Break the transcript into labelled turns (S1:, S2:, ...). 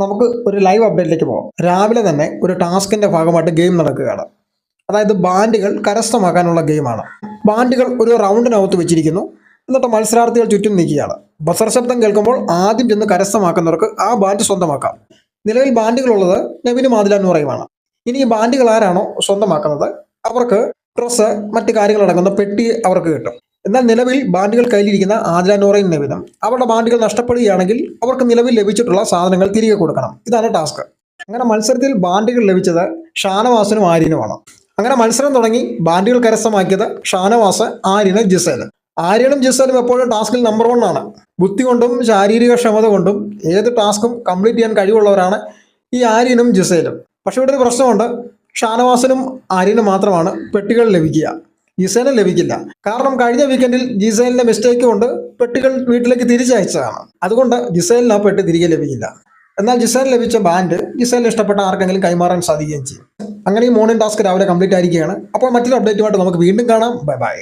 S1: നമുക്ക് ഒരു ലൈവ് അപ്ഡേറ്റിലേക്ക് പോകാം രാവിലെ തന്നെ ഒരു ടാസ്കിന്റെ ഭാഗമായിട്ട് ഗെയിം നടക്കുകയാണ്. അതായത് ബാൻഡുകൾ കരസ്ഥമാക്കാനുള്ള ഗെയിമാണ് ബാൻഡുകൾ ഒരു റൗണ്ടിനകത്ത് വെച്ചിരിക്കുന്നു. എന്നിട്ട് മത്സരാർത്ഥികൾ ചുറ്റും നീക്കുകയാണ് ബസർ ശബ്ദം കേൾക്കുമ്പോൾ ആദ്യം ചെന്ന് കരസ്ഥമാക്കുന്നവർക്ക് ആ ബാൻഡ് സ്വന്തമാക്കാം. നിലവിൽ ബാൻഡുകളുള്ളത് നവിന് മാതില നൂറയുമാണ് ഇനി ഈ ബാൻഡുകൾ ആരാണോ സ്വന്തമാക്കുന്നത്? അവർക്ക് ഡ്രസ്സ് മറ്റു കാര്യങ്ങളടങ്ങുന്ന പെട്ടി അവർക്ക് കിട്ടും. എന്നാൽ നിലവിൽ ബാൻഡുകൾ കയ്യിലിരിക്കുന്ന ആദില നൂറയും നവിനും അവരുടെ ബാൻഡുകൾ നഷ്ടപ്പെടുകയാണെങ്കിൽ അവർക്ക് നിലവിൽ ലഭിച്ചിട്ടുള്ള സാധനങ്ങൾ തിരികെ കൊടുക്കണം. ഇതാണ് ടാസ്ക്. അങ്ങനെ മത്സരത്തിൽ ബാൻഡുകൾ ലഭിച്ചത് ഷാനവാസനും ആര്യനുമാണ്. അങ്ങനെ മത്സരം തുടങ്ങി ബാൻഡുകൾ കരസ്ഥമാക്കിയത് ഷാനവാസ് ആര്യന് ജിസേൽ ആര്യനും ജിസേലും എപ്പോഴും ടാസ്കിൽ നമ്പർ വൺ ആണ്. ബുദ്ധി കൊണ്ടും ശാരീരിക ക്ഷമത കൊണ്ടും ഏത് ടാസ്കും കംപ്ലീറ്റ് ചെയ്യാൻ കഴിവുള്ളവരാണ് ഈ ആര്യനും ജിസേലും. പക്ഷെ ഇവിടെ ഒരു പ്രശ്നമുണ്ട്. ഷാനവാസനും ആര്യനും മാത്രമാണ് പെട്ടികൾ ലഭിക്കുക. ജിസേലിന് ലഭിക്കില്ല. കാരണം കഴിഞ്ഞ വീക്കെൻഡിൽ ജിസേലിന്റെ മിസ്റ്റേക്ക് കൊണ്ട് പെട്ടികൾ വീട്ടിലേക്ക് തിരിച്ചയച്ചതാണ്. അതുകൊണ്ട് ജിസേലിന് ആ പെട്ടി തിരികെ ലഭിക്കില്ല. എന്നാൽ ജിസേലിന് ലഭിച്ച ബാൻഡ് ജിസേലിന് ഇഷ്ടപ്പെട്ട ആർക്കെങ്കിലും കൈമാറാൻ സാധിക്കുകയും ചെയ്യും. അങ്ങനെ ഈ മോർണിംഗ് ടാസ്ക് രാവിലെ കംപ്ലീറ്റ് ആയിരിക്കുകയാണ്. അപ്പോൾ മറ്റൊരു അപ്ഡേറ്റുമായിട്ട് നമുക്ക് വീണ്ടും കാണാം. Bye bye